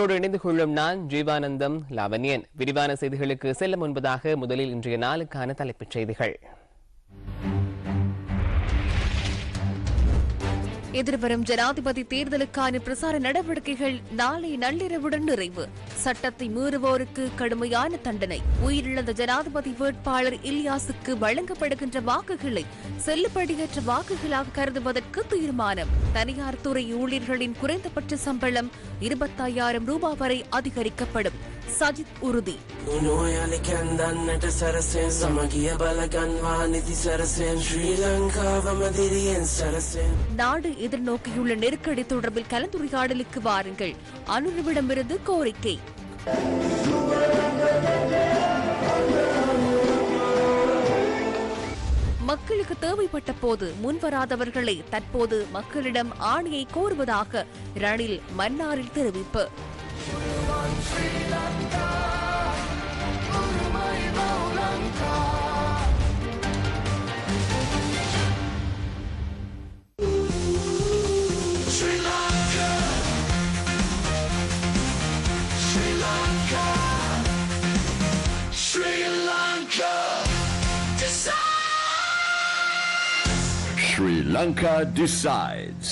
இதோடு இணைந்து கொள்ளும் நான் ஜீவானந்தம் லாவண்யன். விரிவான செய்திகளுக்கு செல்ல முன்பதாக முதலில் இன்றைய நாளுக்கான தலைப்புச் செய்திகள். எதிர்வரும் ஜனாதிபதி தேர்தலுக்கான பிரசார நடவடிக்கைகள் நாளை நள்ளிரவுடன் நிறைவு. சட்டத்தை மீறுவோருக்கு கடுமையான தண்டனை. உயிரிழந்த ஜனாதிபதி வேட்பாளர் இலியாசுக்கு வழங்கப்படுகின்ற வாக்குகளை செல்லுபடியற்ற வாக்குகளாக கருதுவதற்கு தீர்மானம். தனியார் துறை ஊழியர்களின் குறைந்தபட்ச சம்பளம் இருபத்தாயிரம் ரூபாய் வரை அதிகரிக்கப்படும். சஜித் உறுதி. நாடு எதிர்நோக்கியுள்ள நெருக்கடி தொடர்பில் கலந்துரையாடலுக்கு வாருங்கள். அனுருவிடமிருந்து கோரிக்கை. மக்களுக்கு தேவைப்பட்ட போது முன்வராதவர்களை தற்போது மக்களிடம் ஆணையை கோருவதாக ரணில் மன்னாரில் தெரிவிப்பு. Sri Lanka decides.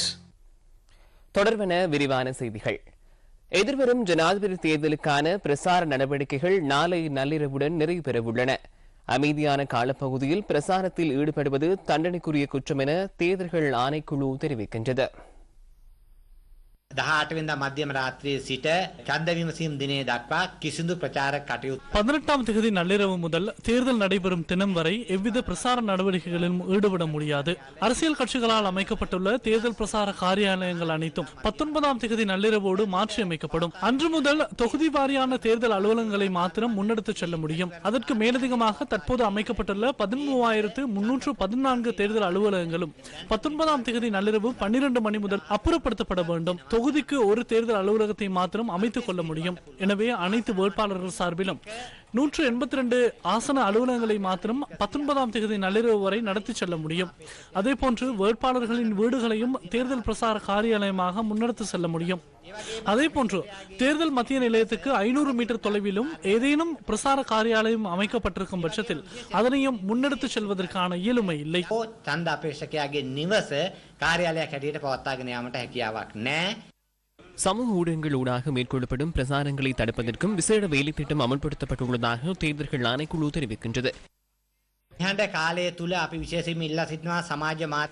தொடர்பென விரிவான செய்திகள் எதிர்வரும் ஜனாதிபதி தேர்தலுக்கான பிரசார நடவடிக்கைகள் நாளை நள்ளிரவுடன் நிறைவு பெறவுள்ளன. அமைதியான காலப்பகுதியில் பிரசாரத்தில் ஈடுபடுவது தண்டனைக்குரிய குற்றம் என தேர்தல்கள் ஆணைக்குழு தெரிவிக்கின்றது. දහටවෙන්ද මධ්‍යම රාත්‍රයේ සිට චන්ද විමසීම් දිනේ දක්වා කිසිදු ප්‍රචාර කටයුතු பதினெட்டாம் தேதி நள்ளிரவு முதல் தேர்தல் நடைபெறும் தினம் வரை எவ்வித பிரசார நடவடிக்கைகளிலும் ஈடுபட முடியாது அரசியல் கட்சிகளால் அமைக்கப்பட்டுள்ள தேர்தல் பிரசார காரியாலயங்கள் அனைத்தும் பத்தொன்பதாம் தேதி நள்ளிரவோடு மாற்றி அமைக்கப்படும் அன்று முதல் தொகுதி வாரியான தேர்தல் அலுவலகங்களை மாத்திரம் முன்னெடுத்துச் செல்ல முடியும் அதற்கு மேலதிகமாக தற்போது அமைக்கப்பட்டுள்ள பதிமூவாயிரத்து முன்னூற்று பதினான்கு தேர்தல் அலுவலகங்களும் பத்தொன்பதாம் தேதி நள்ளிரவு பன்னிரண்டு மணி முதல் அப்புறப்படுத்தப்பட வேண்டும் தொகுதிக்கு ஒரு தேர்தல் அலுவலகத்தை மாத்திரம் அமைத்துக் கொள்ள முடியும். எனவே அனைத்து வேட்பாளர்கள் சார்பிலும் நூற்று எண்பத்தி ரெண்டு ஆசன அலுவலகங்களை மாத்திரம் பத்தொன்பதாம் தேதி நள்ளிரவு வரை நடத்தி செல்ல முடியும். அதே போன்று வேட்பாளர்களின் வீடுகளையும் தேர்தல் பிரசார காரியாலயமாக முன்னெடுத்து செல்ல முடியும். அதே போன்று தேர்தல் மத்திய நிலையத்துக்கு ஐநூறு மீட்டர் தொலைவிலும் ஏதேனும் பிரசார காரியாலயம் அமைக்கப்பட்டிருக்கும் பட்சத்தில் அதனையும் முன்னெடுத்து செல்வதற்கான இயலுமை இல்லை. சந்தா பேசக்கியாக நிவச காரியாலய கட்டிட்டு போகத்தாக சமூக ஊடகங்கள் ஊடாக மேற்கொள்ளப்படும் பிரசாரங்களை தடுப்பதற்கும் விசேட வேலைத்திட்டம் அமல்படுத்தப்பட்டுள்ளதாக தேர்தல்கள் ஆணைக்குழு தெரிவிக்கின்றது.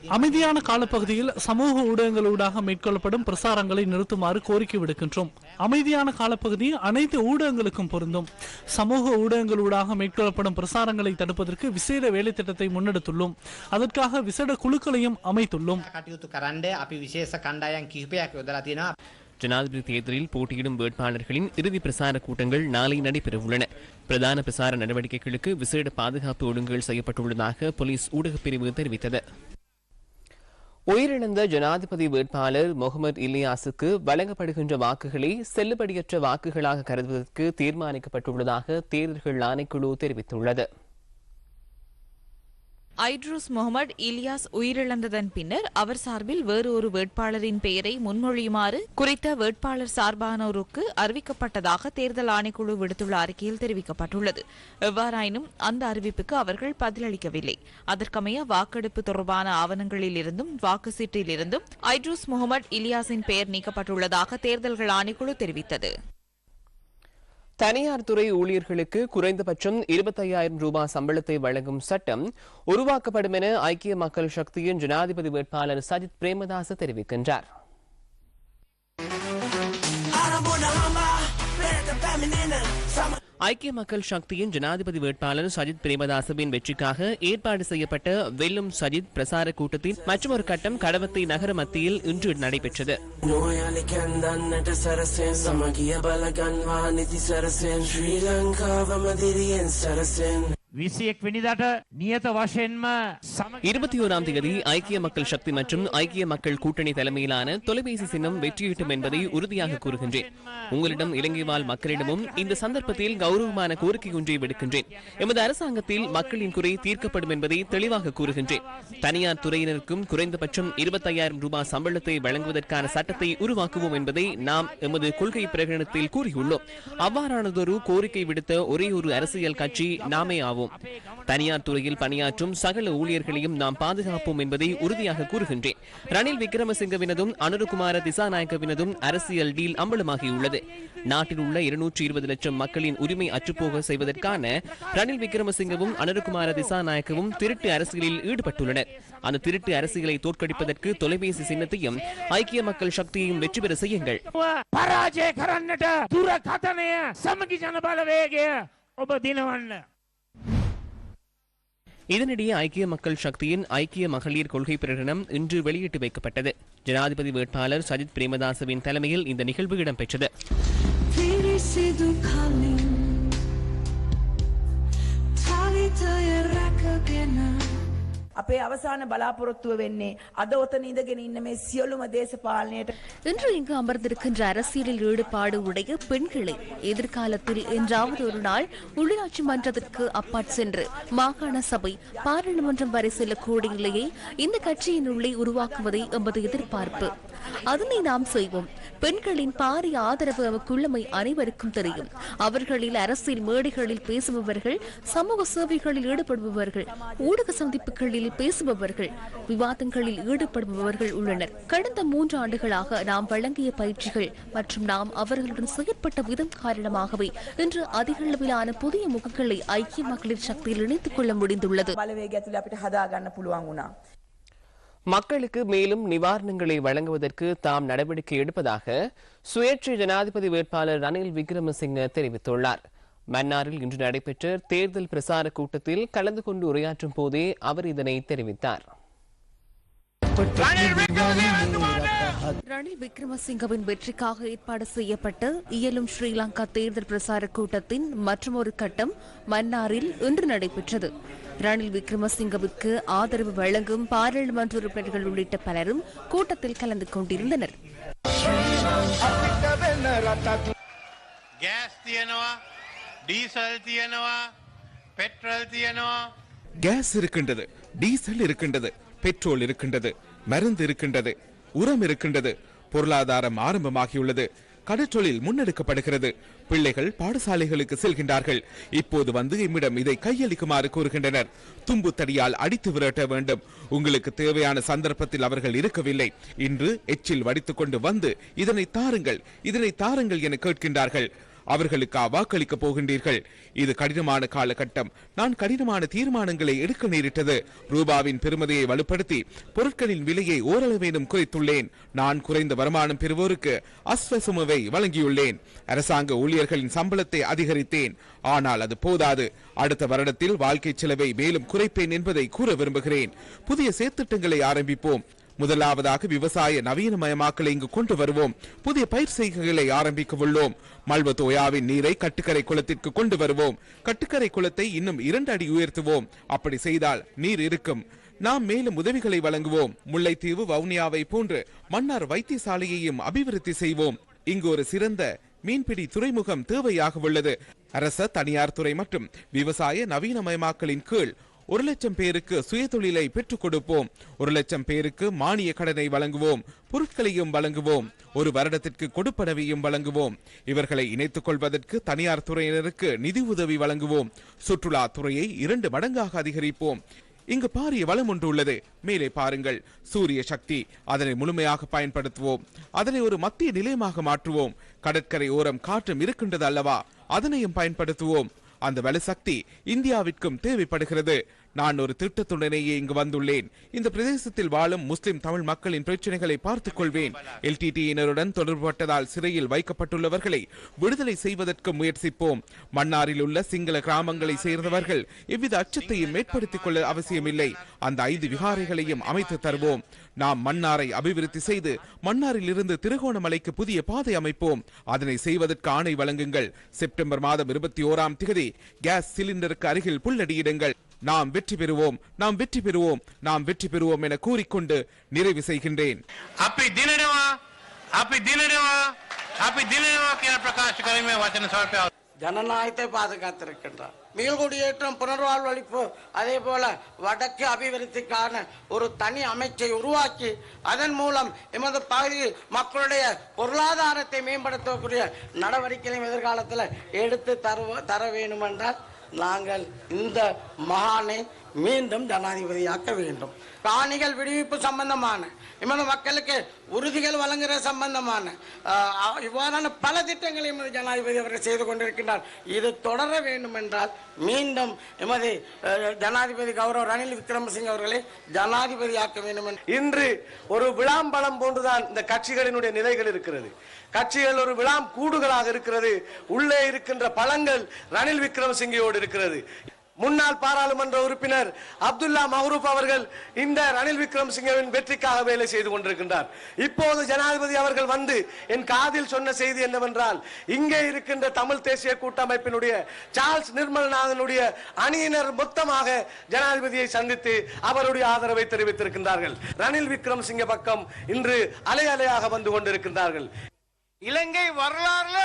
அமைதியான காலப்பகுதியில் சமூக ஊடகங்களூடாக மேற்கொள்ளப்படும் பிரசாரங்களை நிறுத்துமாறு கோரிக்கை விடுக்கின்றோம். அமைதியான காலப்பகுதி அனைத்து ஊடகங்களுக்கும் பொருந்தும். சமூக ஊடகங்களூடாக மேற்கொள்ளப்படும் பிரசாரங்களை தடுப்பதற்கு விசேட வேலை திட்டத்தை முன்னெடுத்துள்ளோம். அதற்காக விசேட குழுக்களையும் அமைத்துள்ளோம். ஜனாதிபதி தேர்தலில் போட்டியிடும் வேட்பாளர்களின் இறுதி பிரசார கூட்டங்கள் நாளை நடைபெறவுள்ளன. பிரதான பிரசார நடவடிக்கைகளுக்கு விசேட பாதுகாப்பு ஒழுங்குகள் செய்யப்பட்டுள்ளதாக போலீஸ் ஊடகப்பிரிவு தெரிவித்தது. உயிரிழந்த ஜனாதிபதி வேட்பாளர் முகமது இல்லியாசுக்கு வழங்கப்படுகின்ற வாக்குகளை செல்லுபடியற்ற வாக்குகளாக கருதுவதற்கு தீர்மானிக்கப்பட்டுள்ளதாக தேர்தல்கள் ஆணைக்குழு தெரிவித்துள்ளது. ஐட்ரூஸ் முகமது இலியாஸ் உயிரிழந்ததன் பின்னர் அவர் சார்பில் வேறு ஒரு வேட்பாளரின் பெயரை முன்மொழியுமாறு குறித்த வேட்பாளர் சார்பானோருக்கு அறிவிக்கப்பட்டதாக தேர்தல் ஆணைக்குழு விடுத்துள்ள அறிக்கையில் தெரிவிக்கப்பட்டுள்ளது. எவ்வாறாயினும் அந்த அறிவிப்புக்கு அவர்கள் பதிலளிக்கவில்லை. அதற்கமைய வாக்கெடுப்பு தொடர்பான ஆவணங்களில் இருந்தும் வாக்கு சீட்டில் இருந்தும் ஐட்ரூஸ் முகமது இலியாஸின் பெயர் நீக்கப்பட்டுள்ளதாக தேர்தல்கள் ஆணைக்குழு தெரிவித்தது. தனியார் துறை ஊழியர்களுக்கு குறைந்தபட்சம் இருபத்தையாயிரம் ரூபாய் சம்பளத்தை வழங்கும் சட்டம் உருவாக்கப்படும் என ஐக்கிய மக்கள் சக்தியின் ஜனாதிபதி வேட்பாளர் சஜித் பிரேமதாச தெரிவிக்கின்றார். ஐக்கிய மக்கள் சக்தியின் ஜனாதிபதி வேட்பாளர் சஜித் பிரேமதாசவின் வெற்றிக்காக ஏற்பாடு செய்யப்பட்ட வெல்லும் சஜித் பிரசார கூட்டத்தின் மற்றொரு கட்டம் கடவத்தை நகர மத்தியில் இன்று நடைபெற்றது. නොයාලි කැන්දන්නට සැරසෙන් සමගිය බලගන්වා නිති සැරසෙන් ශ්‍රී ලංකාවම දිරියෙන් සැරසෙන් විසියෙක් වෙනිදට නියත වශයෙන්ම සමග இருபத்தி ஓராம் தேதி ஐக்கிய மக்கள் சக்தி மற்றும் ஐக்கிய மக்கள் கூட்டணி தலைமையிலான தொலைபேசி சின்னம் வெற்றியீட்டும் என்பதை உறுதியாக கூறுகின்றேன் உங்களிடம் இலங்கை வாழ் மக்களிடமும் இந்த சந்தர்ப்பத்தில் கௌரவமான கோரிக்கை ஒன்றை விடுக்கின்றேன் எமது அரசாங்கத்தில் மக்களின் குறை தீர்க்கப்படும் என்பதை தெளிவாக கூறுகின்றேன் தனியார் துறையினருக்கும் குறைந்தபட்சம் இருபத்தையாயிரம் ரூபாய் சம்பளத்தை வழங்குவதற்கான சட்டத்தை உருவாக்குவோம் என்பதை நாம் எமது கொள்கை பிரகடனத்தில் கூறியுள்ளோம் அவ்வாறானதொரு கோரிக்கை விடுத்த ஒரே ஒரு அரசியல் கட்சி நாமே ஆவோம் தனியார் துறையில் பணியாற்றும் சகல ஊழியர்களையும் நாம் பாதுகாப்போம் என்பதை உறுதியாக கூறுகின்றேன் ரணில் விக்ரமசிங்கவினதும் அனுருகுமார திசாநாயக்கவினதும் அரசியல் டீல் அம்பலமாகியுள்ளது நாட்டில் உள்ள இருநூற்றி இருபது லட்சம் மக்களின் உரிமை அற்றுப்போக செய்வதற்கான ரணில் விக்ரமசிங்கவும் அனுருகுமார திசாநாயக்கவும் திருட்டு அரசியலில் ஈடுபட்டுள்ளனர் அந்த திருட்டு அரசியலை தோற்கடிப்பதற்கு தொலைபேசி சின்னத்தையும் ஐக்கிய மக்கள் சக்தியையும் வெற்றி பெற செய்யுங்கள் පරාජය කරන්නට දුර කතනය සමගි ජන බලවේගය ඔබ දිනවන්න. இதனிடையே ஐக்கிய மக்கள் சக்தியின் ஐக்கிய மகளிர் கொள்கை பிரகடனம் இன்று வெளியிட்டு வைக்கப்பட்டது. ஜனாதிபதி வேட்பாளர் சஜித் பிரேமதாசவின் தலைமையில் இந்த நிகழ்வு இடம்பெற்றது. தயரக்கென අපේ අවසාන බලාපොරොත්තුව වෙන්නේ අද ඔතන ඉඳගෙන ඉන්න මේ සියලුම දේශපාලනයට இன்று இங்கு அமர்ந்திருக்கின்ற அரசியலில் ஈடுபாடு உடைய பெண்களை எதிர்காலத்தில் என்றாவது ஒரு நாள் உள்ளாட்சி மன்றத்திற்கு அப்பாற் சென்று மாகாண சபை பாராளுமன்றம் வரை செல்லக்கூடிய நிலையை இந்த கட்சியின் உள்ளே உருவாக்குவதை எமது எதிர்பார்ப்பு அதனை நாம் செய்வோம் பெண்களின் பாரிய ஆதரவு அவக்குள்ளமை அனைவருக்கும் தெரியும். அவர்களில் அரசியல் மேடைகளில் பேசுபவர்கள் சமூக சேவைகளில் ஈடுபடுபவர்கள் ஊடக சந்திப்புகளில் பேசுபவர்கள் விவாதங்களில் ஈடுபடுபவர்கள் உள்ளனர். கடந்த மூன்று ஆண்டுகளாக நாம் வழங்கிய பயிற்சிகள் மற்றும் நாம் அவர்களுடன் செயற்பட்ட விதம் காரணமாகவே இன்று அதிக அளவிலான புதிய முகங்களை ஐக்கிய மகளிர் சக்தியில் இணைத்துக் கொள்ள முடிந்துள்ளது. மக்களுக்கு மேலும் நிவாரணங்களை வழங்குவதற்கு தாம் நடவடிக்கை எடுப்பதாக சுயேட்சை ஜனாதிபதி வேட்பாளர் ரணில் விக்ரமசிங்க தெரிவித்துள்ளார். மன்னாரில் இன்று நடைபெற்ற தேர்தல் பிரசார கூட்டத்தில் கலந்து கொண்டு உரையாற்றும் போதே அவர் இதனை தெரிவித்தார். ரணில் விக்ரமசிங்கவின் வெற்றிக்காக ஏற்பாடு செய்யப்பட்ட இயலும் ஸ்ரீலங்கா தேர்தல் பிரசார கூட்டத்தின் மற்றொரு கட்டம் மன்னாரில் இன்று நடைபெற்றது. ரணில் விக்ரமசிங்கவிற்கு ஆதரவு வழங்கும் பாராளுமன்ற உறுப்பினர்கள் உள்ளிட்ட பலரும் கூட்டத்தில் கலந்து கொண்டிருந்தனர். கேஸ் இருக்கின்றது டீசல் இருக்கின்றது பெட்ரோல் இருக்கின்றது மருந்து இருக்கின்றது உரம் இருக்கின்றது பொருளாதாரம் ஆரம்பமாகியுள்ளது. கடற்றொழில் முன்னெடுக்கப்படுகிறது. பிள்ளைகள் பாடசாலைகளுக்கு செல்கின்றார்கள். இப்போது வந்து எம்மிடம் இதை கையளிக்குமாறு கூறுகின்றனர். தும்பு தடியால் அடித்து விரட்ட வேண்டும். உங்களுக்கு தேவையான சந்தர்ப்பத்தில் அவர்கள் இருக்கவில்லை. இன்று எச்சில் வடித்துக்கொண்டு வந்து இதனை தாருங்கள் இதனை தாருங்கள் என கேட்கின்றார்கள். அவர்களுக்கு வாக்களிக்க போகின்றீர்கள். இது கடினமான காலகட்டம். நான் கடினமான தீர்மானங்களை எடுக்க நேரிட்டது. ரூபாவின் பெருமதியை வலுப்படுத்தி பொருட்களின் விலையை ஓரளவேனும் குறைத்துள்ளேன். நான் குறைந்த வருமானம் பெறுவோருக்கு அஸ்வசுமவை வழங்கியுள்ளேன். அரசாங்க ஊழியர்களின் சம்பளத்தை அதிகரித்தேன். ஆனால் அது போதாது. அடுத்த வருடத்தில் வாழ்க்கை செலவை மேலும் குறைப்பேன் என்பதை கூற விரும்புகிறேன். புதிய சேர்த்திட்டங்களை ஆரம்பிப்போம். முதலாவதாக விவசாய நவீனமயமாக்கலை இங்கு கொண்டு வருவோம். புதிய பயிர் செய்கைகளை ஆரம்பிக்க உள்ளோம். மல்வத்தோயாவின் நீரை கட்டுக்கரை குளத்திற்கு கொண்டு வருவோம். கட்டுக்கரை குளத்தை இன்னும் இரண்டு அடி உயர்த்துவோம். அப்படி செய்தால் நீர் இருக்கும். நாம் மேலும் உதவிகளை வழங்குவோம். முல்லைத்தீவு வவுனியாவை போன்று மன்னார் வைத்தியசாலையையும் அபிவிருத்தி செய்வோம். இங்கு ஒரு சிறந்த மீன்பிடி துறைமுகம் தேவையாக உள்ளது. அரச தனியார் துறை மற்றும் விவசாய நவீனமயமாக்கலின் கீழ் ஒரு லட்சம் பேருக்கு சுயதொழிலை பெற்றுக் கொடுப்போம். ஒரு லட்சம் பேருக்கு மானிய கடனை வழங்குவோம். பொருட்களையும் வழங்குவோம். ஒரு வருடத்திற்கு கொடுப்பனவையும் வழங்குவோம். இவர்களை இணைத்துக் கொள்வதற்கு தனியார் துறையினருக்கு நிதி உதவி வழங்குவோம். சுற்றுலா துறையை இரண்டு மடங்காக அதிகரிப்போம். இங்கு பாரிய வளம் ஒன்று உள்ளது. மேலே பாருங்கள். சூரிய சக்தி அதனை முழுமையாக பயன்படுத்துவோம். அதனை ஒரு மத்திய நிலையமாக மாற்றுவோம். கடற்கரை ஓரம் காற்றும் இருக்கின்றது அல்லவா? அதனையும் பயன்படுத்துவோம். அந்த வலுசக்தி இந்தியாவிற்கும் தேவைப்படுகிறது. நான் ஒரு திட்டத்துடனேயே இங்கு வந்துள்ளேன். இந்த பிரதேசத்தில் வாழும் முஸ்லிம் தமிழ் மக்களின் பிரச்சனைகளை பார்த்துக் கொள்வேன் எல்டிடியினருடன் தொடர்புபட்டதால் சிறையில் வைக்கப்பட்டுள்ளவர்களை விடுதலை செய்வதற்கு முயற்சிப்போம். மன்னாரில் உள்ள சிங்கள கிராமங்களை சேர்ந்தவர்கள் எவ்வித அச்சத்தையும் ஏற்படுத்திக் கொள்ள அவசியமில்லை. அந்த ஐந்து விகாரைகளையும் அமைத்து தருவோம். நாம் மன்னாரை அபிவிருத்தி செய்து மன்னாரில் இருந்து திருகோணமலைக்கு புதிய பாதை அமைப்போம். அதனை செய்வதற்கு ஆணை வழங்குங்கள். செப்டம்பர் மாதம் இருபத்தி ஓராம் திகதி கேஸ் சிலிண்டருக்கு அருகில் புல்லடியிடுங்கள். நாம் வெற்றி பெறுவோம். நாம் வெற்றி பெறுவோம். நாம் வெற்றி பெறுவோம் என கூறிக்கொண்டு நிறைவு செய்கின்றேன். பிரகாஷ் ஜனநாயகத்தை பாதுகாத்திருக்கின்றார். மீள்குடியேற்றம் புனர்வாழ்வளிப்பு அதே போல வடக்கு அபிவிருத்திக்கான ஒரு தனி அமைச்சை உருவாக்கி அதன் மூலம் எமது பகுதியில் மக்களுடைய பொருளாதாரத்தை மேம்படுத்தக்கூடிய நடவடிக்கைகளையும் எதிர்காலத்தில் எடுத்து தருவ தர வேண்டும் என்றால் நாங்கள் இந்த மகானை மீண்டும் ஜனாதிபதியாக்க வேண்டும். காணிகள் விடுவிப்பு சம்பந்தமான எமது மக்களுக்கு உறுதிகள் வழங்குற சம்பந்தமான இவ்வாறான பல திட்டங்களை எமது ஜனாதிபதி அவர்கள் செய்து கொண்டிருக்கின்றார். இது தொடர வேண்டும் என்றால் மீண்டும் எமது ஜனாதிபதி கௌரவ ரணில் விக்ரமசிங்க அவர்களை ஜனாதிபதியாக்க வேண்டும் என்று இன்று ஒரு விளாம்பழம் போன்றுதான் இந்த கட்சிகளினுடைய நிலைகள் இருக்கிறது. கட்சிகள் ஒரு விளாம் கூடுகளாக இருக்கிறது. உள்ளே இருக்கின்ற பழங்கள் ரணில் விக்ரமசிங்கையோடு இருக்கிறது. முன்னாள் பாராளுமன்ற உறுப்பினர் அப்துல்லா மஹரூப் அவர்கள் இந்த ரணில் விக்ரம் சிங்கவின் வெற்றிக்காக வேலை செய்து கொண்டிருக்கின்றார். இப்போது ஜனாதிபதி அவர்கள் வந்து என் காதில் சொன்ன செய்தி என்னவென்றால் இங்கே இருக்கின்ற தமிழ் தேசிய கூட்டமைப்பினுடைய சார்ல்ஸ் நிர்மல்நாதனுடைய அணியினர் மொத்தமாக ஜனாதிபதியை சந்தித்து அவருடைய ஆதரவை தெரிவித்திருக்கின்றார்கள். ரணில் விக்ரமசிங்க பக்கம் இன்று அலை அலையாக வந்து கொண்டிருக்கின்றார்கள். இலங்கை வரலாறுல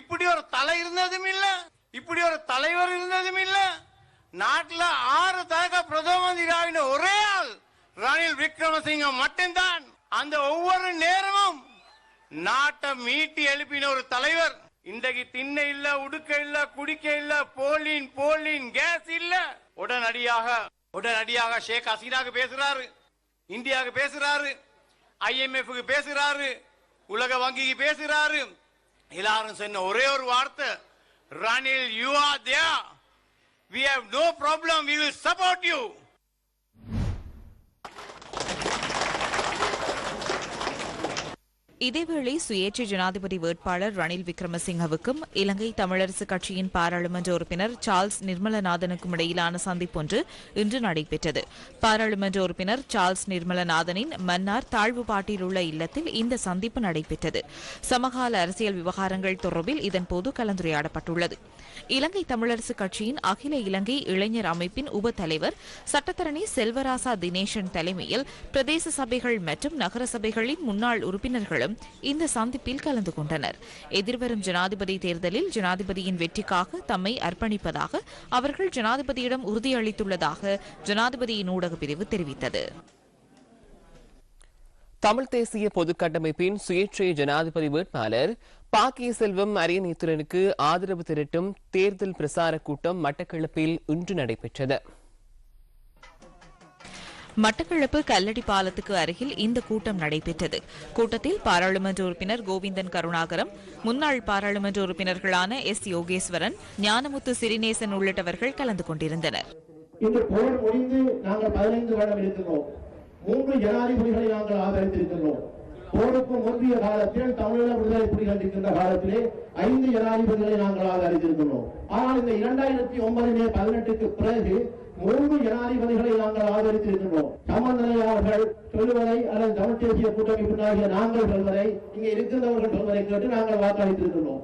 இப்படி ஒரு தலை இருந்ததும் இல்ல இப்படி ஒரு தலைவர் இருந்ததும் இல்ல நாட்டில் ஆறு தக பிரதம மந்திரி ஒரே ஆள் ரணில் விக்ரமசிங்க மட்டும்தான். அந்த ஒவ்வொரு நேரமும் நாட்டை மீட்டி எழுப்பின ஒரு தலைவர். இன்றைக்கு திண்ண இல்ல உடுக்க இல்ல குடிக்க இல்ல போலின் போலின் கேஸ் இல்ல. உடனடியாக உடனடியாக ஷேக் ஹசீனாக்கு பேசுறாரு. இந்தியாவுக்கு பேசுறாரு. ஐஎம்எஃப்க்கு பேசுறாரு. உலக வங்கிக்கு பேசுறாரு. எல்லாரும் சொன்ன ஒரே ஒரு வார்த்தை ரணில் யூ ஆர் தியா we have no problem we will support you. இதேவேளை சுயேட்சை ஜனாதிபதி வேட்பாளர் ரணில் விக்ரமசிங்கவுக்கும் இலங்கை தமிழரசு கட்சியின் பாராளுமன்ற உறுப்பினர் சார்ல்ஸ் நிர்மலநாதனுக்கும் இடையிலான சந்திப்பொன்று இன்று நடைபெற்றது. பாராளுமன்ற உறுப்பினர் சார்ல்ஸ் நிர்மலநாதனின் மன்னார் தாழ்வுபாட்டில் உள்ள இல்லத்தில் இந்த சந்திப்பு நடைபெற்றது. சமகால அரசியல் விவகாரங்கள் தொடர்பில் இதன்போது கலந்துரையாடப்பட்டுள்ளது. இலங்கை தமிழரசு கட்சியின் அகில இலங்கை இளைஞர் அமைப்பின் உப தலைவர் சட்டத்தரணி செல்வராசா தினேசன் தலைமையில் பிரதேச சபைகள் மற்றும் நகர சபைகளின் முன்னாள் உறுப்பினர்களும் இந்த சந்திப்பில் கலந்து கொண்டனர். எதிர்வரும் ஜனாதிபதி தேர்தலில் ஜனாதிபதியின் வெற்றிக்காக தம்மை அர்ப்பணிப்பதாக அவர்கள் ஜனாதிபதியிடம் உறுதியளித்துள்ளதாக ஜனாதிபதியின் ஊடக பிரிவு தெரிவித்தது. தமிழ் தேசிய பொதுக்கட்டமைப்பின் சுயேட்சை ஜனாதிபதி வேட்பாளர் பாக்கிய செல்வம் அரியநேத்திரனுக்கு ஆதரவு திரட்டும் தேர்தல் பிரசார கூட்டம் மட்டக்களப்பில் இன்று நடைபெற்றது. மட்டக்களப்பு கல்லடி பாலத்துக்கு அருகில் இந்த கூட்டம் நடைபெற்றது. கூட்டத்தில் பாராளுமன்ற உறுப்பினர் கோவிந்தன் கருணாகரம் முன்னாள் பாராளுமன்ற உறுப்பினர்களான எஸ் யோகேஸ்வரன் ஞானமுத்து சிறிநேசன் உள்ளிட்டவர்கள் கலந்து கொண்டிருந்தனர். இன்று போர் முடிந்து நாங்கள் பதினைந்து வருடம் இருக்கிறோம் மூன்று ஜனாதிபதிகளை நாங்கள் ஆதரித்திருக்கின்றோம். போருக்கும் முந்தைய காலத்தில் தமிழீழ விடுதலை புலிகள் இருக்கின்ற காலத்திலே ஐந்து ஜனாதிபதிகளை நாங்கள் ஆதரித்திருக்கிறோம் ஆனால் இந்த இரண்டாயிரத்தி ஒன்பது மே பதினெட்டுக்கு பிறகு மூன்று ஜனாதிபதிகளை நாங்கள் ஆதரித்திருக்கின்றோம். சம்பந்தனையாளர்கள் சொல்லுவதை அல்லது தமிழ் தேசிய கூட்டமைப்பினாகிய நாங்கள் சொல்வதை இங்கே இருக்கின்றவர்கள் சொல்வதை கேட்டு நாங்கள் வாக்களித்திருக்கின்றோம்.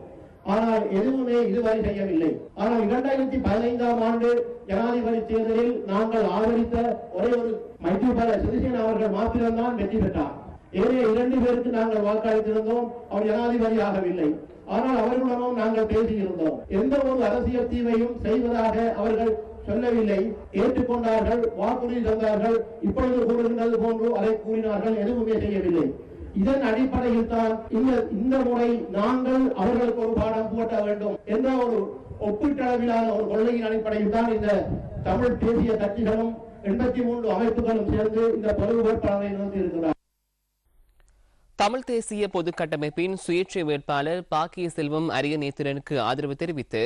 ஆனால் எதுவுமே இதுவரை செய்யவில்லை. ஆனால் இரண்டாயிரத்தி பதினைந்தாம் ஆண்டு ஜனாதிபதி தேர்தலில் நாங்கள் ஆதரித்த ஒரே ஒரு மைத்திரிபால சிறிசேன அவர்கள் மாத்திரம்தான் வெற்றி பெற்றார். ஏனைய இரண்டு பேருக்கு நாங்கள் வாக்களித்திருந்தோம் அவர் ஜனாதிபதி ஆகவில்லை ஆனால் அவர்களுடனும் நாங்கள் பேசியிருந்தோம். எந்த ஒரு அரசியல் தீமையும் செய்வதாக அவர்கள் சொல்லவில்லை. ஏற்றுக்கொண்டார்கள் வாக்குறுதி தந்தார்கள் இப்பொழுது கூறுகின்றது போன்று அதை கூறினார்கள் எதுவுமே செய்யவில்லை. இதன் அடிப்படையில் தான் இந்த இந்த முறை நாங்கள் அவர்களுக்கு ஒரு பாடம் போட்ட வேண்டும் என்ற ஒரு ஒப்பீட்டளவிலான ஒரு கொள்கையின் அடிப்படையில் தான் இந்த தமிழ் தேசிய கட்சிகளும் எண்பத்தி மூன்று அமைப்புகளும் சேர்ந்து இந்த பொது வேட்பாளரை நிறுத்தி இருக்கிறார் தமிழ் தேசிய பொது கட்டமைப்பின் சுயேட்சை வேட்பாளர் பாக்கிய செல்வம் அரியநேத்திரனுக்கு ஆதரவு தெரிவித்து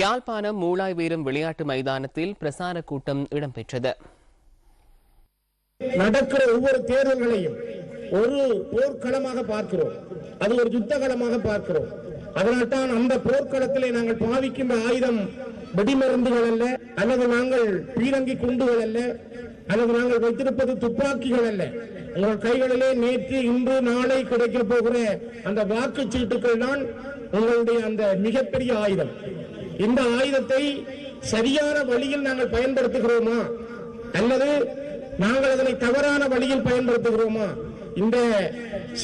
யாழ்ப்பாணம் மூளாய் வீரம் விளையாட்டு மைதானத்தில் பிரசார கூட்டம் இடம்பெற்றது. நடக்கிற ஒவ்வொரு தேர்தல்களையும் ஒரு போர்க்களமாக பார்க்கிறோம். அது ஒரு யுத்தகலமாக பார்க்கிறோம். அதனால் தான் அந்த போர்க்களத்திலே நாங்கள் பாவிக்கின்ற ஆயுதம் வெடிமருந்துகள் அல்ல அல்லது நாங்கள் பீரங்கி குண்டுகள் அல்ல அல்லது நாங்கள் வைத்திருப்பது துப்பாக்கிகள் அல்ல. உங்கள் கைகளிலே நேற்று இன்று நாளை கிடைக்க போகிற அந்த வாக்குச்சீட்டுகள் தான் உங்களுடைய அந்த மிகப்பெரிய ஆயுதம். இந்த ஆயுதத்தை சரியான வழியில் நாங்கள் பயன்படுத்துகிறோமா? அல்லது நாங்கள் அதனை தவறான வழியில் பயன்படுத்துகிறோமா? இந்த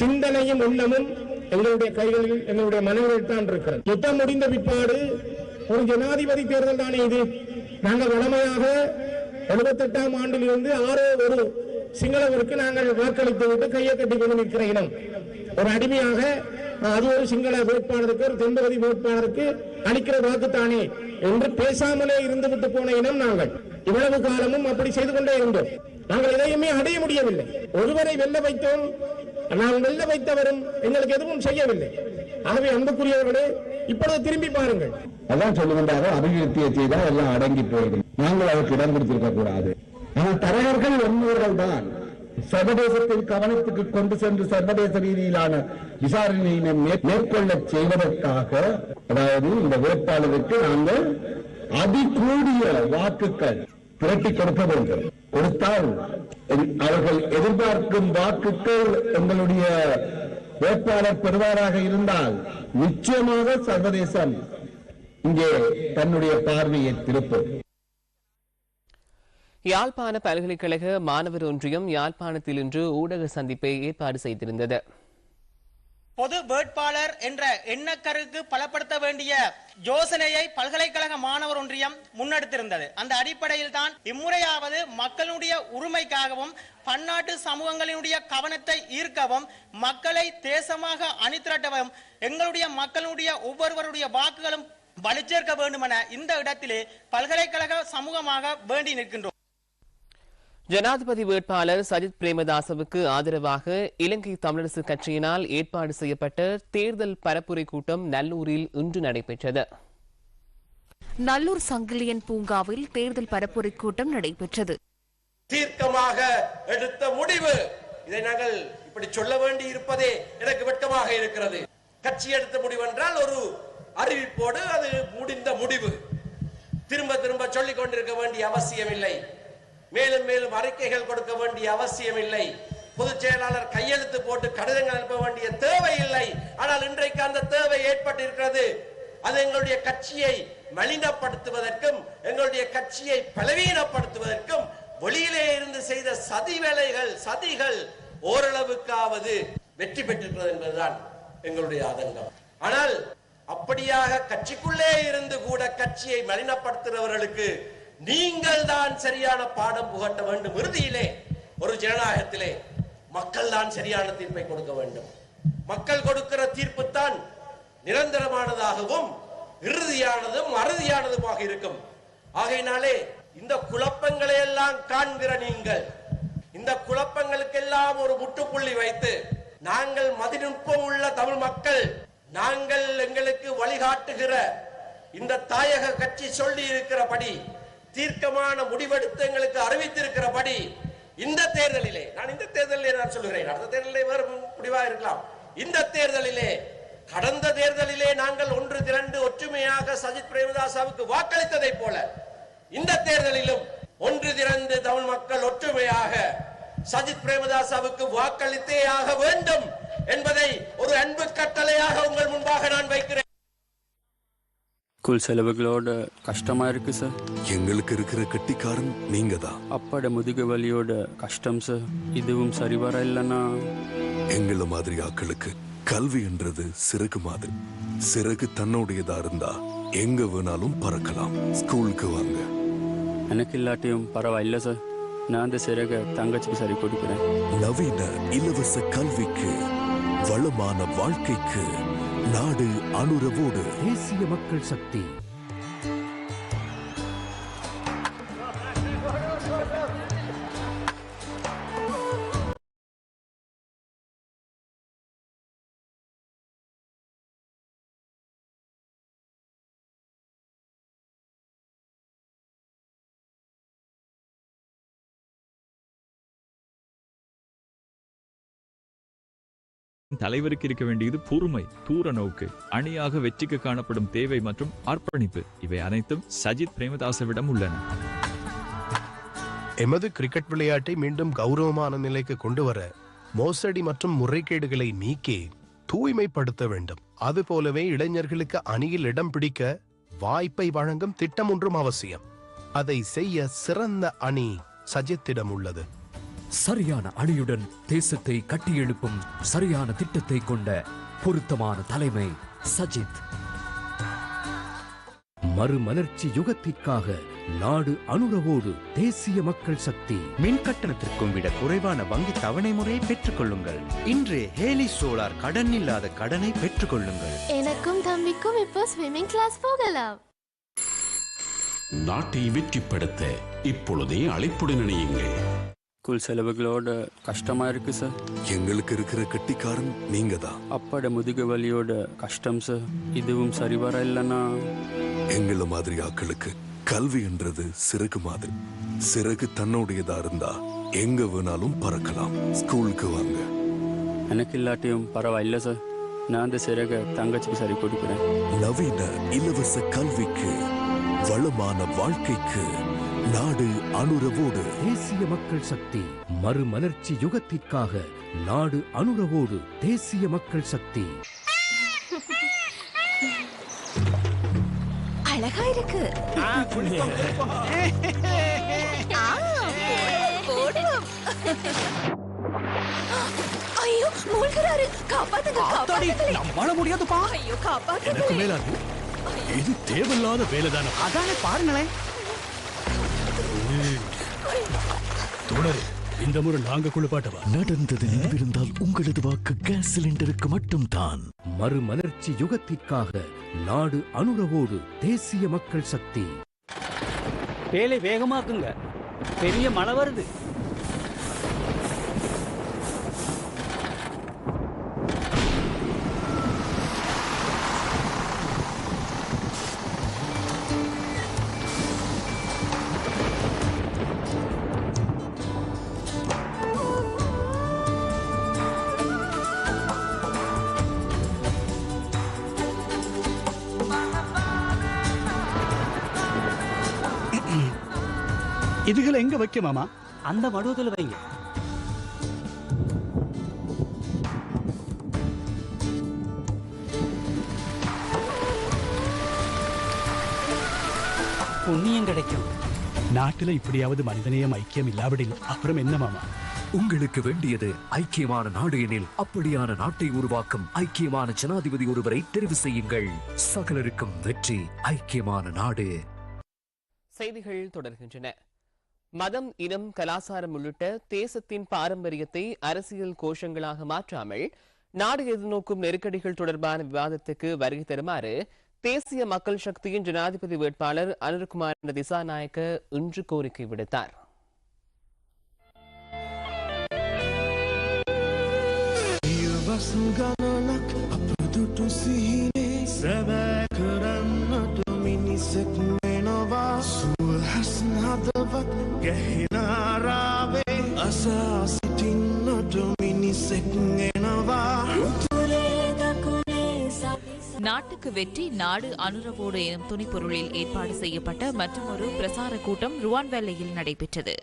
சிந்தனையும் எண்ணமும் எங்களுடைய கைகளில் எங்களுடைய மனங்களில் தான் இருக்கிறது. யுத்தம் முடிந்த பிற்பாடு ஒரு ஜனாதிபதி தேர்தல் தானே இது? நாங்கள் வளமையாக எழுபத்தெட்டாம் ஆண்டிலிருந்து ஆறோ ஒரு சிங்களவருக்கு நாங்கள் வாக்களித்து விட்டு கையை கட்டி கொண்டு நிற்கிற இனம். ஒரு அடிமையாக அது ஒரு சிங்கள வேட்பாளருக்கு ஒரு தென்பகுதி வேட்பாளருக்கு அளிக்கிற வாக்குத்தானே என்று பேசாமலே இருந்து விட்டு போன இனம் நாங்கள். இவ்வளவு காலமும் அப்படி செய்து கொண்டே இருந்தோம். நாங்கள் எதையுமே அடைய முடியவில்லை. ஒருவரை வெல்ல வைத்தோம். நாம் வெல்ல வைத்தவரும் எங்களுக்கு எதுவும் செய்யவில்லை. ஆகவே அன்புக்குரியவர்களே இப்பொழுது திரும்பி பாருங்கள். அதான் சொல்லுகின்றாரோ அபிவிருத்தியை செய்தால் எல்லாம் அடங்கி போயிடும். நாங்கள் அதற்கு இடம் கொடுத்திருக்க கூடாது. ஆனால் தலைவர்கள் ஒன்றுவர்கள் தான். சர்வதேசத்தின் கவனத்துக்கு கொண்டு சென்று சர்வதேச ரீதியிலான விசாரணையினை மேற்கொள்ள செய்வதற்காக அதாவது இந்த வேட்பாளருக்கு நாங்கள் அதிகூடிய வாக்குகள் திரட்டி கொடுக்க வேண்டும். கொடுத்தால் அவர்கள் எதிர்பார்க்கும் வாக்குகள் எங்களுடைய வேட்பாளர் பெறுவாராக இருந்தால் நிச்சயமாக சர்வதேசம் இங்கே தன்னுடைய பார்வையை திருப்பும் யாழ்ப்பாண பல்கலைக்கழக மாணவர் ஒன்றியம் யாழ்ப்பாணத்தில் இன்று ஊடக சந்திப்பை ஏற்பாடு செய்திருந்தது. பொது வேட்பாளர் என்ற எண்ணக்கருக்கு பலப்படுத்த வேண்டிய யோசனையை பல்கலைக்கழக மாணவர் ஒன்றியம் முன்னெடுத்திருந்தது. அந்த அடிப்படையில் தான் இம்முறையாவது மக்களுடைய உரிமைக்காகவும் பன்னாட்டு சமூகங்களினுடைய கவனத்தை ஈர்க்கவும் மக்களை தேசமாக அணிதிரட்டவும் எங்களுடைய மக்களுடைய ஒவ்வொருவருடைய வாக்குகளும் வலுச்சேர்க்க வேண்டுமென இந்த இடத்திலே பல்கலைக்கழக சமூகமாக வேண்டி நிற்கின்றோம். ஜனாதிபதி வேட்பாளர் சஜித் பிரேமதாசவுக்கு ஆதரவாக இலங்கை தமிழரசு கட்சியினால் ஏற்பாடு செய்யப்பட்ட தேர்தல் பரப்புரை கூட்டம் நல்லூரில் இன்று நடைபெற்றது. நல்லூர் சங்கிலியன் பூங்காவில் தேர்தல் பரப்புரை கூட்டம் நடைபெற்றது. தீர்க்கமாக எடுத்த முடிவு. இதை நாங்கள் இப்படி சொல்ல வேண்டி இருப்பதே எனக்கு வெட்கமாக இருக்கிறது. கட்சி எடுத்த முடிவு என்றால் ஒரு அறிவிப்போடு அது முடிந்த முடிவு. திரும்ப திரும்ப சொல்லிக் கொண்டிருக்க வேண்டிய அவசியம் இல்லை மேலும் மேலும் அறிக்கைகள் கொடுக்க வேண்டிய அவசியம் இல்லை பொதுச் செயலாளர் கையெழுத்து போட்டு கடிதங்கள் அனுப்ப வேண்டிய தேவை இல்லை ஆனால் இன்றைக்கு அந்த தேவை ஏற்பட்டிருக்கிறது. அது எங்களுடைய கட்சியை மலினப்படுத்துவதற்கும் எங்களுடைய கட்சியை பலவீனப்படுத்துவதற்கும் வெளியிலே இருந்து செய்த சதி வேலைகள் சதிகள் ஓரளவுக்காவது வெற்றி பெற்றிருக்கிறது என்பதுதான் எங்களுடைய ஆதங்கம். ஆனால் அப்படியாக கட்சிக்குள்ளே இருந்து கூட கட்சியை மலினப்படுத்துகிறவர்களுக்கு நீங்கள் தான் சரியான பாடம் புகட்ட வேண்டும் இறுதியிலே ஒரு ஜனநாயகத்திலே மக்கள் தான் சரியான தீர்ப்பை கொடுக்க வேண்டும். மக்கள் கொடுக்கிற தீர்ப்பு தான் நிரந்தரமானதாகவும் இறுதியானதும் அறுதியானதுமாக இருக்கும். ஆகையினாலே இந்த குழப்பங்களை எல்லாம் காண்கிற நீங்கள் இந்த குழப்பங்களுக்கெல்லாம் ஒரு முட்டுப்புள்ளி வைத்து நாங்கள் மதிநுட்பம் உள்ள தமிழ் மக்கள் நாங்கள் எங்களுக்கு வழிகாட்டுகிற இந்த தாயக கட்சி சொல்லி இருக்கிறபடி தீர்க்கமான முடிவெடுத்து எங்களுக்கு அறிவித்திருக்கிறபடி இந்த தேர்தலிலே நான் இந்த தேர்தலிலே நான் சொல்கிறேன் அடுத்த தேர்தலிலே வேறு முடிவா இருக்கலாம். இந்த தேர்தலிலே கடந்த தேர்தலிலே நாங்கள் ஒன்று திரண்டு ஒற்றுமையாக சஜித் பிரேமதாசாவுக்கு வாக்களித்ததை போல இந்த தேர்தலிலும் ஒன்று திரண்டு தமிழ் மக்கள் ஒற்றுமையாக சஜித் பிரேமதாசாவுக்கு வாக்களித்தே ஆக வேண்டும் என்பதை ஒரு அன்பு கட்டளையாக உங்கள் முன்பாக நான் வைக்கிறேன். ஸ்கூல் செலவுகளோட கஷ்டமா இருக்கு சார் எங்களுக்கு இருக்கிற கட்டிக்காரன் நீங்க தான் அப்பாட முதுகு வலியோட கஷ்டம் சார் இதுவும் சரி வர இல்லைன்னா? எங்கள மாதிரி ஆட்களுக்கு கல்வின்றது சிறகு மாதிரி. சிறகு தன்னுடையதா இருந்தா எங்க வேணாலும் பறக்கலாம். ஸ்கூலுக்கு வாங்க. எனக்கு இல்லாட்டியும் பரவாயில்ல சார் நான் அந்த சிறக தங்கச்சிக்கு சரி கொடுக்குறேன். நவீன இலவச கல்விக்கு வளமான வாழ்க்கைக்கு நாடு அனுரவோடு. தேசிய மக்கள் சக்தி. தலைவருக்கு இருக்க வேண்டியது பொறுமை தூர நோக்கு அணியாக வெற்றிக்கு காணப்படும் தேவை மற்றும் அர்ப்பணிப்பு. இவை அனைத்தும் சஜித் பிரேமதாசவிடம் உள்ளன. எமது கிரிக்கெட் விளையாட்டை மீண்டும் கௌரவமான நிலைக்கு கொண்டு வர மோசடி மற்றும் முறைகேடுகளை நீக்கி தூய்மைப்படுத்த வேண்டும். அதுபோலவே இளைஞர்களுக்கு அணியில் இடம் பிடிக்க வாய்ப்பை வழங்கும் திட்டம் ஒன்றும் அவசியம். அதை செய்ய சிறந்த அணி சஜித்திடம் உள்ளது. சரியான அணியுடன் தேசத்தை கட்டியெழுப்பும் சரியான திட்டத்தை கொண்ட பொருத்தமான தலைமை சஜித். மறுமலர்ச்சி யுகத்திற்காக நாடு அனுரவோடு தேசிய மக்கள் சக்தி. மின் கட்டணத்திற்கும் விட குறைவான வங்கி தவணை முறையை பெற்றுக் கொள்ளுங்கள் இன்று ஹேலி சோலார் கடன் இல்லாத கடனை பெற்றுக் கொள்ளுங்கள் எனக்கும் தம்பிக்கும் இப்போ ஸ்விம்மிங் கிளாஸ் போகலாம். நாட்டை வெற்றிப்படுத்த இப்பொழுதே அழைப்புடன் இணையுங்கள். ஸ்கூல் செலவுகளோட கஷ்டமா இருக்கு சார் எங்களுக்கு இருக்கிற கட்டிக்காரன் நீங்க தான் அப்பாட முதுகு வலியோட கஷ்டம் சார் இதுவும் சரி வர இல்லைன்னா? எங்களை மாதிரி ஆட்களுக்கு கல்வி என்றது சிறகு மாதிரி. சிறகு தன்னுடையதா இருந்தா எங்க வேணாலும் பறக்கலாம். ஸ்கூலுக்கு வாங்க. எனக்கு இல்லாட்டியும் பரவாயில்ல சார் நான் அந்த சிறக தங்கச்சிக்கு சரி கொடுக்குறேன். நவீன இலவச கல்விக்கு வளமான வாழ்க்கைக்கு நாடு அனுரவோடு. தேசிய மக்கள் சக்தி மறுமலர்ச்சி யுகத்திற்காக நாடு அனுரவோடு தேசிய மக்கள் சக்தி. அழகா இருக்கு. ஐயோ மூழ்கிறாரு. காப்பாத்துங்க முடியாதுப்பா. ஐயோ காப்பாத்துங்க எனக்கு மேலாது இது தேவையில்லாத வேலைதானே அதானே பாருங்களேன். தோழரே இந்த முறை நாங்க குளிப்பாட்டவா? நடந்தது நினைவிருந்தால் உங்களது வாக்கு கேஸ் சிலிண்டருக்கு மட்டும்தான். மறுமலர்ச்சி யுகத்திற்காக நாடு அனுரவோடு தேசிய மக்கள் சக்தி. வேலை வேகமாக்குங்க. பெரிய மழை வருது. எங்க வைக்க மாமா? அந்த மடுவத்தில் வைங்க. புண்ணியம் கிடைக்கும். நாட்டுல இப்படியாவது மனிதநேயம் ஐக்கியம் இல்லாவிடில் அப்புறம் என்ன மாமா? உங்களுக்கு வேண்டியது ஐக்கியமான நாடு எனில் அப்படியான நாட்டை உருவாக்கும் ஐக்கியமான ஜனாதிபதி ஒருவரை தெரிவு செய்யுங்கள். சகலருக்கும் வெற்றி ஐக்கியமான நாடு. செய்திகள் தொடர்கின்றன. மதம் இனம் கலாச்சாரம் உள்ளிட்ட தேசத்தின் பாரம்பரியத்தை அரசியல் கோஷங்களாக மாற்றாமல் நாடு எதிர்நோக்கும் நெருக்கடிகள் தொடர்பான விவாதத்துக்கு வருகை தருமாறு தேசிய மக்கள் சக்தியின் ஜனாதிபதி வேட்பாளர் அனுர்குமார் திசாநாயக்க இன்று கோரிக்கை விடுத்தார். Yuvasın gananak Apudutu sihine Sebe kıranna Domini sekmenova Sur hasn hadavat Gehina rave Asasitinna Domini sekmenova நாட்டுக்கு வெற்றி நாடு அனுரவோடு எனும் துணிப்பொருளில் ஏற்பாடு செய்யப்பட்ட மற்றொரு பிரசார கூட்டம் ருவான்வேலையில் நடைபெற்றது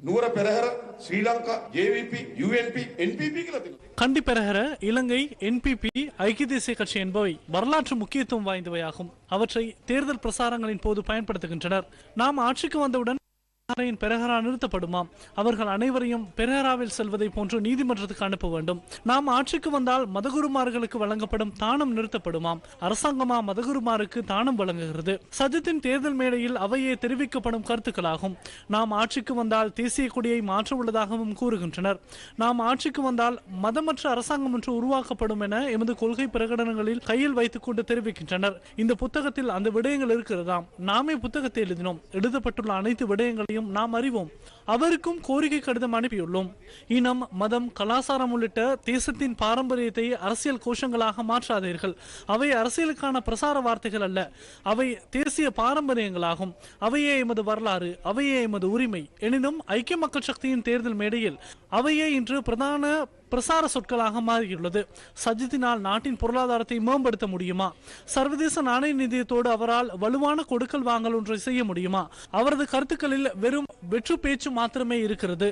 නුවර පෙරහර ශ්‍රී ලංකා JVP UNP NPP කියලා තියෙනවා. கண்டி பெறகிற இலங்கை என்பிபி ஐக்கிய தேசிய கட்சி என்பவை வரலாற்று முக்கியத்துவம் வாய்ந்தவையாகும் அவற்றை தேர்தல் பிரசாரங்களின் போது பயன்படுத்துகின்றனர் நாம் ஆட்சிக்கு வந்தவுடன் பெரஹராவின் பெரஹரா நிறுத்தப்படுமாம். அவர்கள் அனைவரையும் பெரஹராவில் செல்வதை போன்று நீதிமன்றத்துக்கு அனுப்ப வேண்டும். நாம் ஆட்சிக்கு வந்தால் மதகுருமார்களுக்கு வழங்கப்படும் தானம் நிறுத்தப்படுமாம். அரசாங்கமா மதகுருமாருக்கு தானம் வழங்குகிறது. சஜித்தின் தேர்தல் மேடையில் அவையே தெரிவிக்கப்படும் கருத்துக்களாகும். நாம் ஆட்சிக்கு வந்தால் தேசிய கொடியை மாற்ற உள்ளதாகவும் கூறுகின்றனர். நாம் ஆட்சிக்கு வந்தால் மதமற்ற அரசாங்கம் ஒன்று உருவாக்கப்படும் என எமது கொள்கை பிரகடனங்களில் கையில் வைத்துக் கொண்டு தெரிவிக்கின்றனர். இந்த புத்தகத்தில் அந்த விடயங்கள் இருக்கிறதாம். நாமே புத்தகத்தை எழுதினோம். எழுதப்பட்டுள்ள அனைத்து விடயங்களையும் நாம் அறிவோம். அவருக்கும் கோரிக்கை கடிதம் அனுப்பியுள்ளோம். இனம் மதம் கலாச்சாரம் உள்ளிட்ட தேசத்தின் பாரம்பரியத்தை அரசியல் கோஷங்களாக மாற்றாதீர்கள். அவை அரசியலுக்கான பிரசார வார்த்தைகள் அல்ல. அவை தேசிய பாரம்பரியங்களாகும். அவையே எமது வரலாறு அவையே எமது உரிமை. எனினும் ஐக்கிய மக்கள் சக்தியின் தேர்தல் மேடையில் அவையே இன்று பிரதான பிரசார சொற்களாக மாறியுள்ளது. சஜித்தினால் நாட்டின் பொருளாதாரத்தை மேம்படுத்த முடியுமா? சர்வதேச நாணய நிதியத்தோடு அவரால் வலுவான கொடுக்கல் வாங்கல் ஒன்றை செய்ய முடியுமா? அவரது கருத்துக்களில் வெறும் வெற்று பேச்சு மாத்திரமே இருக்கிறது.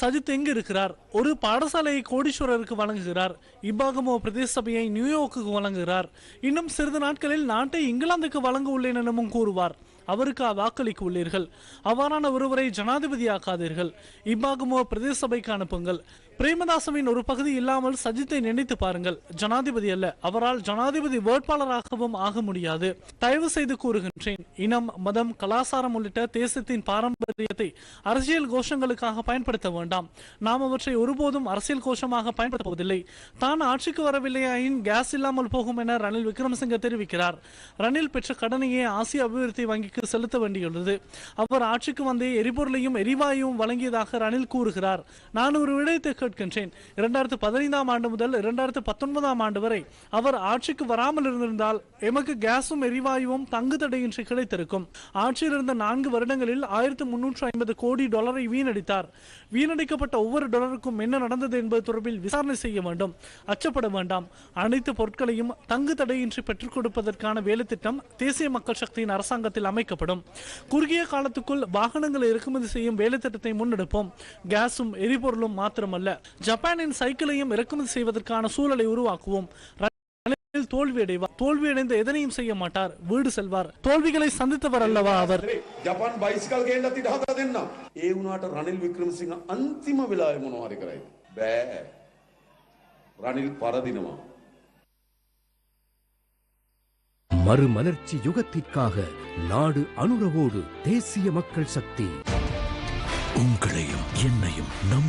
சஜித் எங்கு இருக்கிறார்? ஒரு பாடசாலையை கோடீஸ்வரருக்கு வழங்குகிறார். இபாகமோ பிரதேச சபையை நியூயார்க்குக்கு வழங்குகிறார். இன்னும் சிறிது நாட்களில் நாட்டை இங்கிலாந்துக்கு வழங்க உள்ளேன் எனவும் கூறுவார். அவருக்கு வாக்களிக்க உள்ளீர்கள். அவ்வாறான ஒருவரை ஜனாதிபதியாக்காதீர்கள். இபாகமோ பிரதேச சபைக்கு அனுப்புங்கள். பிரேமதாசவின் ஒரு பகுதி இல்லாமல் சஜித்தை நினைத்து பாருங்கள். ஜனாதிபதி அல்ல அவரால் ஜனாதிபதி வேட்பாளராகவும் ஆக முடியாது. தயவு செய்து கூறுகின்றேன் இனம் மதம் கலாச்சாரம் உள்ளிட்ட தேசத்தின் பாரம்பரியத்தை அரசியல் கோஷங்களுக்காக பயன்படுத்த வேண்டாம். நாம் அவற்றை ஒருபோதும் அரசியல் கோஷமாக பயன்படுத்துவதில்லை தான் ஆட்சிக்கு வரவில்லையாயின் கேஸ் இல்லாமல் போகும் என ரணில் விக்ரமசிங்க தெரிவிக்கிறார். ரணில் பெற்ற கடனையே ஆசிய அபிவிருத்தி வங்கிக்கு செலுத்த வேண்டியுள்ளது. அவர் ஆட்சிக்கு வந்தே எரிபொருளையும் எரிவாயுவும் வழங்கியதாக ரணில் கூறுகிறார். நான் ஒரு விடயத்தை கேட்கின்றேன் இரண்டாயிரத்து பதினைந்தாம் ஆண்டு முதல் இரண்டாயிரத்து பத்தொன்பதாம் ஆண்டு வரை அவர் ஆட்சிக்கு வராமல் இருந்திருந்தால் எமக்கு கேஸும் எரிவாயுவும் தங்கு தடையின்றி கிடைத்திருக்கும். ஆட்சியில் இருந்த நான்கு வருடங்களில் ஆயிரத்து முன்னூற்று ஐம்பது கோடி டாலரை வீணடித்தார். வீணடிக்கப்பட்ட ஒவ்வொரு டாலருக்கும் என்ன நடந்தது என்பது தொடர்பில் விசாரணை செய்ய வேண்டும். அச்சப்பட வேண்டாம். அனைத்து பொருட்களையும் தங்கு தடையின்றி பெற்றுக் கொடுப்பதற்கான வேலைத்திட்டம் தேசிய மக்கள் சக்தியின் அரசாங்கத்தில் அமைக்கப்படும். குறுகிய காலத்துக்குள் வாகனங்களை இறக்குமதி செய்யும் வேலைத்திட்டத்தை முன்னெடுப்போம். கேஸும் எரிபொருளும் மாத்திரமல்ல. ஜப்பானின் சைக்கிளையும் இறக்குமதி செய்வதற்கான சூழலை உருவாக்குவோம் ரணில் தோல்வியடைவார் தோல்வியடைந்த எதனையும் செய்ய மாட்டார் வீடு செல்வார் தோல்விகளை சந்தித்தவர் அல்லவா அவர் ජපන් බයිසිකල් ගේන්නත් ඉඩ හදා දෙන්න. ඒ වුණාට රනිල් වික්‍රමසිංහ අන්තිම වෙලාවේ මොනවා හරි කරයි. බෑ. රනිල් පරදිනවා. மறுமலர்ச்சி யுகத்திற்காக நாடு அனுரவோடு தேசிய மக்கள் சக்தி உங்களையும் என்னையும் நம்